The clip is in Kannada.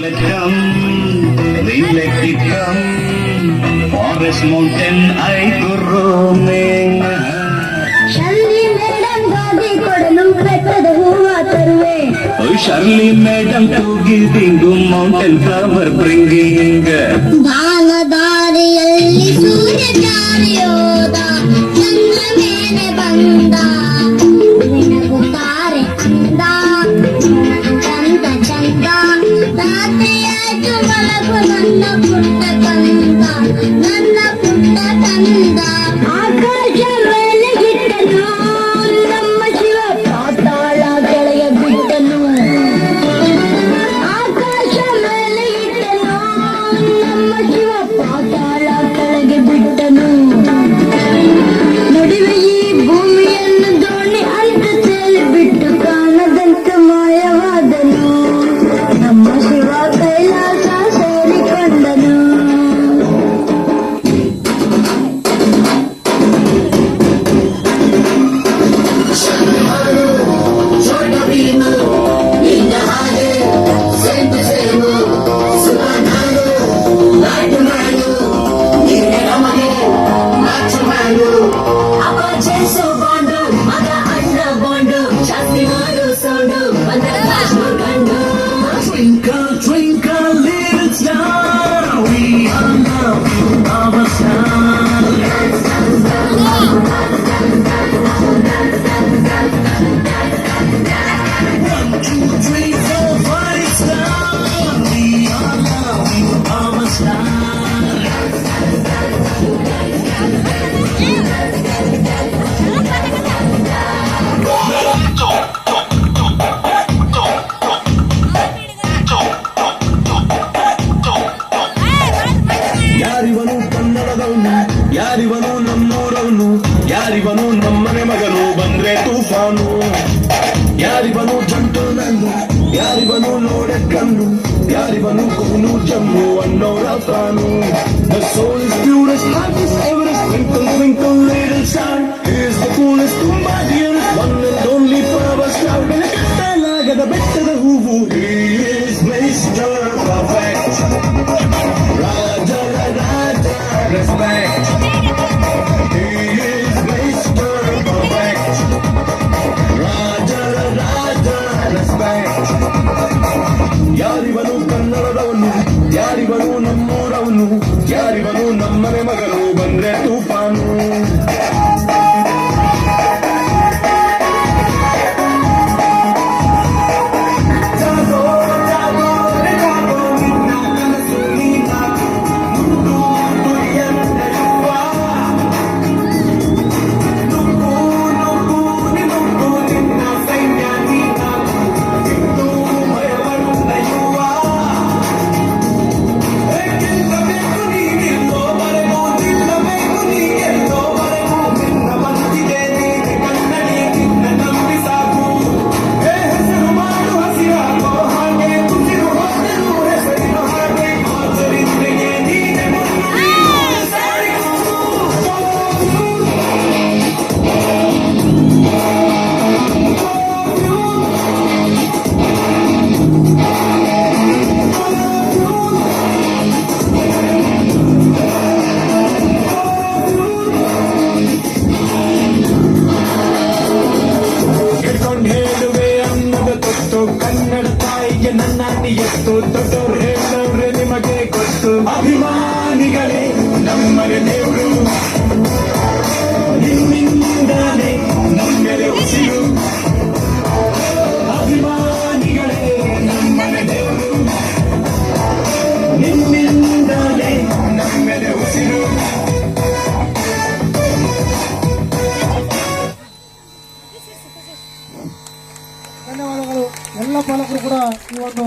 லட்சம் லட்சம் ஃபாரஸ்ட் மவுண்டன் ஐ குரோமே ஷர்லி மேடம் தூகி திங்கும் மவுண்டன் ஃபிளவர் பிரிங்கிங் ಯಾರಿವನು ನಮ್ಮನೆ ಮಗನು ಬಂದ್ರೆ ತೂಫಾನು ಯಾರಿವನು ಜಂಟು ನನ್ನ ಯಾರಿವನು ನೋಡೆ ಕಣ್ಣು ಯಾರಿವನು ಕೂನು ಜಮ್ಮು ಅನ್ನೋರ ತಾನು The soul is pure as happy as ever. ಇವನು ನಮ್ಮನೆ ಮಗಳು ಬಂದೆ ತೂಪ ದೊಡ್ಡವ್ರೆ ದೊಡ್ಡವ್ರೆ ನಿಮಗೆ ಗೊತ್ತು. ಅಭಿಮಾನಿಗಳೇ ನಮ್ಮನೆ ದೇವರು. ನಿಮ್ಮಿಂದಾನೆ ನಮ್ಮೆಲೆ ಉಸಿರು. ಅಭಿಮಾನಿಗಳೇ ನಮ್ಮನೆ ದೇವರು. ನಿಮ್ಮಿಂದಾನೆ ನಮ್ಮೆಲೆ ಉಸಿರು. ಧನ್ಯವಾದಗಳು. ಎಲ್ಲ ಪಾಲಕರು ಕೂಡ ಈ ಒಂದು